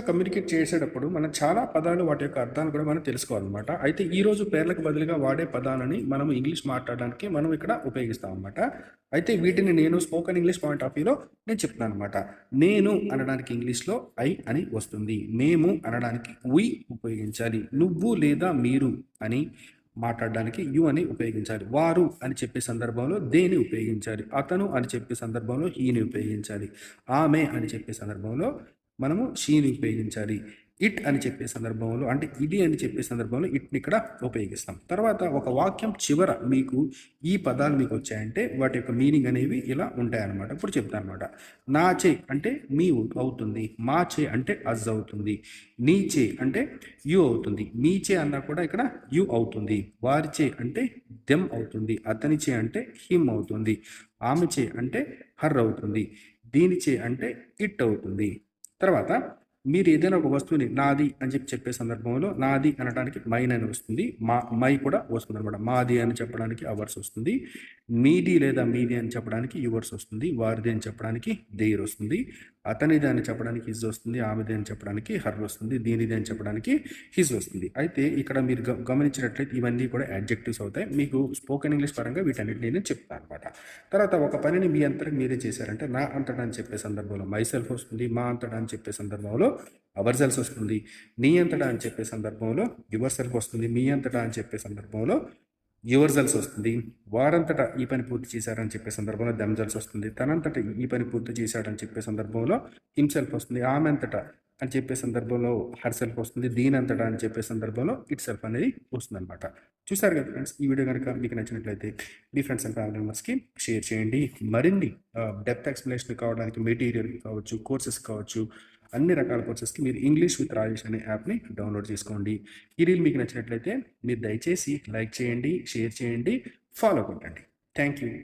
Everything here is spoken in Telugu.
కమ్యూనికేట్ చేసేటప్పుడు మనం చాలా పదాలు వాటి యొక్క అర్థాలు కూడా మనం తెలుసుకోవాలన్నమాట. అయితే ఈ రోజు పేర్లకు బదులుగా వాడే పదాలని మనం ఇంగ్లీష్ మాట్లాడడానికి మనం ఇక్కడ ఉపయోగిస్తాం అనమాట అయితే వీటిని నేను స్పోకెన్ ఇంగ్లీష్ పాయింట్ ఆఫ్ వ్యూలో నేను చెప్తాను అనమాట నేను అనడానికి ఇంగ్లీష్లో ఐ అని వస్తుంది. మేము అనడానికి ఉయ్ ఉపయోగించాలి. నువ్వు లేదా మీరు అని మాట్లాడడానికి యు అని ఉపయోగించాలి. వారు అని చెప్పే సందర్భంలో దేని ఉపయోగించాలి. అతను అని చెప్పే సందర్భంలో ఈని ఉపయోగించాలి. ఆమె అని చెప్పే సందర్భంలో మనము షీని ఉపయోగించాలి. ఇట్ అని చెప్పే సందర్భంలో అంటే ఇది అని చెప్పే సందర్భంలో ఇట్ని ఇక్కడ ఉపయోగిస్తాం. తర్వాత ఒక వాక్యం చివర మీకు ఈ పదాలు మీకు వచ్చాయంటే వాటి యొక్క మీనింగ్ అనేవి ఇలా ఉంటాయన్నమాట. ఇప్పుడు చెప్తాను అనమాట నా చే అంటే మీ అవుతుంది. మా చే అంటే అజ్ అవుతుంది. నీ చే అంటే యు అవుతుంది. మీ చే అన్నా కూడా ఇక్కడ యు అవుతుంది. వారి చే అంటే దెమ్ అవుతుంది. అతని చే అంటే హిమ్ అవుతుంది. ఆమె చే అంటే హర్ అవుతుంది. దీని చే అంటే ఇట్ అవుతుంది. తర్వాత మీరు ఏదైనా ఒక వస్తువుని నాది అని చెప్పి చెప్పే సందర్భంలో నాది అనడానికి మైన్ అని వస్తుంది. మా మై కూడా వస్తుంది అనమాట మాది అని చెప్పడానికి అవర్స్ వస్తుంది. మీది లేదా మీది అని చెప్పడానికి యువర్స్ వస్తుంది. వారిది అని చెప్పడానికి దేర్ వస్తుంది. అతనిది అని చెప్పడానికి హిజ్ వస్తుంది. ఆమెది అని చెప్పడానికి హర్ వస్తుంది. దీనిది అని చెప్పడానికి హిజ్ వస్తుంది. అయితే ఇక్కడ మీరు గ- గమనించినట్లయితే ఇవన్నీ కూడా అడ్జెక్టివ్స్ అవుతాయి. మీకు స్పోకెన్ ఇంగ్లీష్ పరంగా వీటన్నిటిని నేను చెప్తాను అనమాట తర్వాత ఒక పనిని మీ అంతటా మీరే చేశారంటే నా అంతటా అని చెప్పే సందర్భంలో మై సెల్ఫ్ వస్తుంది. మా అంతటా అని చెప్పే సందర్భంలో అవర్ సెల్స్ వస్తుంది. నీ అంతటా అని చెప్పే సందర్భంలో యువర్ సెల్ఫ్ వస్తుంది. మీ అంతటా అని చెప్పే సందర్భంలో యువర్ సెల్స్ వస్తుంది. వారంతటా ఈ పని పూర్తి చేశారని చెప్పే సందర్భంలో దెమ్జల్స్ వస్తుంది. తనంతటా ఈ పని పూర్తి చేశాడని చెప్పే సందర్భంలో హిమ్సెల్ఫ్ వస్తుంది. ఆమె అంతటా అని చెప్పే సందర్భంలో హర్ సెల్ఫ్ వస్తుంది. దీని అంతటా అని చెప్పే సందర్భంలో ఇట్ సెల్ఫ్ అనేది వస్తుంది అనమాట చూసారు కదా ఫ్రెండ్స్ ఈ వీడియో కనుక మీకు నచ్చినట్లయితే మీ ఫ్రెండ్స్ అండ్ ఫ్యామిలీ మెంబర్స్కి షేర్ చేయండి. మరిన్ని డెప్త్ ఎక్స్ప్లెనేషన్ కావడానికి మెటీరియల్ కావచ్చు కోర్సెస్ కావచ్చు అన్ని రకాల కోర్సెస్కి మీరు ఇంగ్లీష్ విత్ రాజేష్ అనే యాప్ని డౌన్లోడ్ చేసుకోండి. ఈ రీల్ మీకు నచ్చినట్లయితే మీరు దయచేసి లైక్ చేయండి షేర్ చేయండి ఫాలో కొట్టండి. Thank you